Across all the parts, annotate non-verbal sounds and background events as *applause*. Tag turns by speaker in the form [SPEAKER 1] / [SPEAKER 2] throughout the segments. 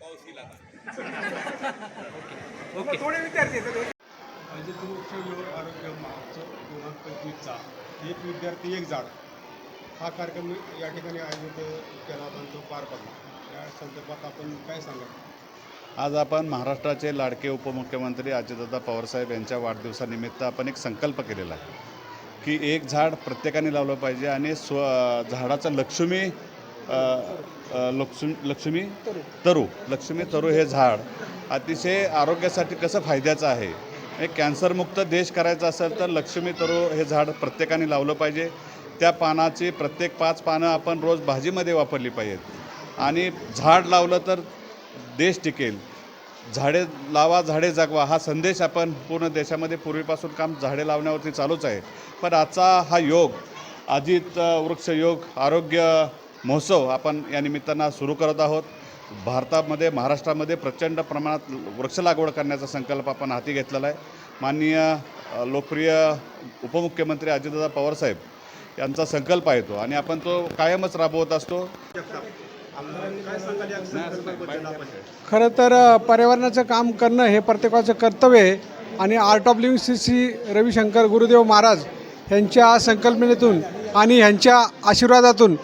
[SPEAKER 1] पाऊस येईल आता. *laughs*
[SPEAKER 2] ओके. थोडे विद्यार्थी म्हणजे आरोग्य महोत्सव दोन हजार पंचवीसचा एक विद्यार्थी एक झाड. हा कार्यक्रम या ठिकाणी आयोजित केला आपण तो पार पडला. या संदर्भात आपण काय सांगा
[SPEAKER 3] आज आपण महाराष्ट्राचे लाडके उपमुख्यमंत्री अजितदादा पवारसाहेब यांच्या वाढदिवसानिमित्त आपण एक संकल्प केलेला आहे की एक झाड प्रत्येकाने लावलं पाहिजे आणि स्व झाडाचं लक्ष्मी लक्ष्मी लक्ष्मी तरू लक्ष्मी तरू हे झाड अतिशय आरोग्यासाठी कसं फायद्याचं आहे? एक कॅन्सरमुक्त देश करायचा असेल तर लक्ष्मी तरू हे झाड प्रत्येकाने लावलं पाहिजे. त्या पानाची प्रत्येक पाच पानं आपण रोज भाजीमध्ये वापरली पाहिजेत. आणि झाड लावलं तर देश टिकेल. झाडे लावा झाडे जगवा हा संदेश आपण पूर्ण देशामध्ये पूर्वीपासून काम झाडे लावण्यावरती चालूच आहे. पण आजचा हा योग आजित वृक्षयोग वृक्ष योग आरोग्य महोत्सव आपण या निमित्तानं सुरू करत आहोत. भारतामध्ये महाराष्ट्रामध्ये प्रचंड प्रमाणात वृक्ष लागवड करण्याचा संकल्प आपण हाती घेतलेला आहे. माननीय लोकप्रिय उपमुख्यमंत्री अजितदादा पवारसाहेब यांचा संकल्प आहे तो आणि आपण तो कायमच राबवत असतो.
[SPEAKER 1] खरं तर पर्यावरणाचं काम करणं हे प्रत्येकाचं कर्तव्य आहे आणि art of living Shri Shri Ravishankar Gurudev Maharaj यांच्या संकल्पनेतून आणि ह्यांच्या आशीर्वादातून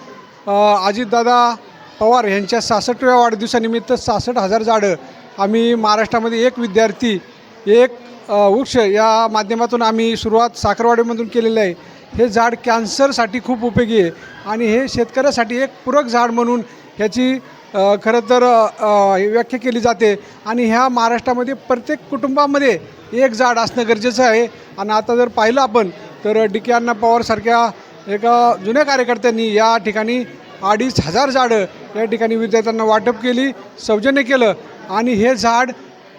[SPEAKER 1] अजितदादा पवार यांच्या सासष्टव्या वाढदिवसानिमित्त सासष्ट हजार झाडं आम्ही महाराष्ट्रामध्ये एक विद्यार्थी एक वृक्ष या माध्यमातून आम्ही सुरुवात साखरवाडीमधून केलेलं आहे. हे झाड कॅन्सरसाठी खूप उपयोगी आहे आणि हे शेतकऱ्यासाठी एक पूरक झाड म्हणून ह्याची खरं तर व्याख्या केली जाते. आणि ह्या महाराष्ट्रामध्ये प्रत्येक कुटुंबामध्ये एक झाड असणं गरजेचं आहे. आणि आता जर पाहिलं आपण तर डी के अण्णा पवारसारख्या एका जुन्या कार्यकर्त्यांनी या ठिकाणी अडीच हजार झाडं या ठिकाणी विद्यार्थ्यांना वाटप केली सौजन्य केलं. आणि हे झाड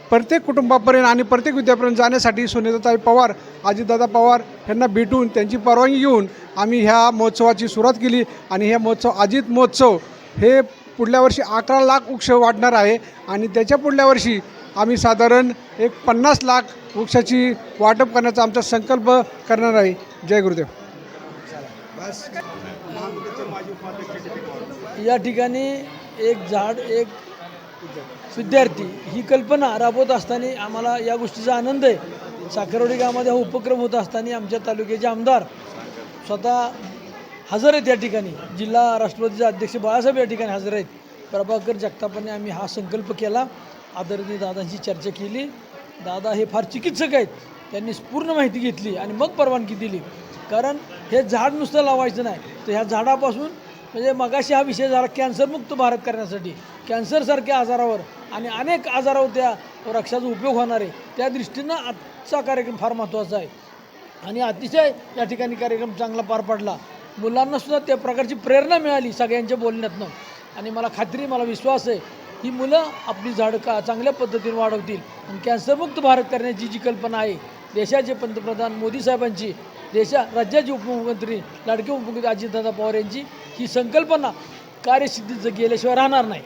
[SPEAKER 1] प्रत्येक कुटुंबापर्यंत आणि प्रत्येक विद्यापर्यंत जाण्यासाठी सुनीताताई पवार अजितदादा पवार यांना भेटून त्यांची परवानगी घेऊन आम्ही ह्या महोत्सवाची सुरुवात केली. आणि हे महोत्सव अजित महोत्सव हे पुढल्या वर्षी अकरा लाख वृक्ष वाढणार आहे. आणि त्याच्या पुढल्या वर्षी आम्ही साधारण एक पन्नास लाख वृक्षाची वाटप करण्याचा आमचा संकल्प करणार आहे. जय गुरुदेव.
[SPEAKER 2] माजी उपाध्यक्ष
[SPEAKER 4] या ठिकाणी एक झाड एक विद्यार्थी ही कल्पना राबवत असताना आम्हाला या गोष्टीचा आनंद आहे. साखरवाडी गावामध्ये हा उपक्रम होत असताना आमच्या तालुक्याचे आमदार स्वतः हजर आहेत या ठिकाणी. जिल्हा राष्ट्रवादीचे अध्यक्ष बाळासाहेब या ठिकाणी हजर आहेत. प्रभाकर जगतापाने आम्ही हा संकल्प केला. आदरणीय दादांशी चर्चा केली. दादा हे फार चिकित्सक आहेत. त्यांनी पूर्ण माहिती घेतली आणि मग परवानगी दिली. कारण हे झाड नुसतं लावायचं नाही. तर ह्या झाडापासून म्हणजे मगाशी हा विषय झाला कॅन्सरमुक्त भारत करण्यासाठी. कॅन्सरसारख्या आजारावर आणि अनेक आजारावर त्या वृक्षाचा उपयोग होणार आहे. त्या दृष्टीनं आजचा कार्यक्रम फार महत्त्वाचा आहे. आणि अतिशय या ठिकाणी कार्यक्रम चांगला पार पडला. मुलांनासुद्धा त्या प्रकारची प्रेरणा मिळाली सगळ्यांच्या बोलण्यातनं. आणि मला खात्री मला विश्वास आहे ही मुलं आपली झाडं का चांगल्या पद्धतीने वाढवतील. आणि कॅन्सरमुक्त भारत करण्याची जी कल्पना आहे देशाचे पंतप्रधान मोदी साहेबांची देशा राज्याचे उपमुख्यमंत्री लाडके उपमुख्यमंत्री अजितदादा पवार यांची ही संकल्पना कार्यसिद्धीचं गेल्याशिवाय राहणार नाही.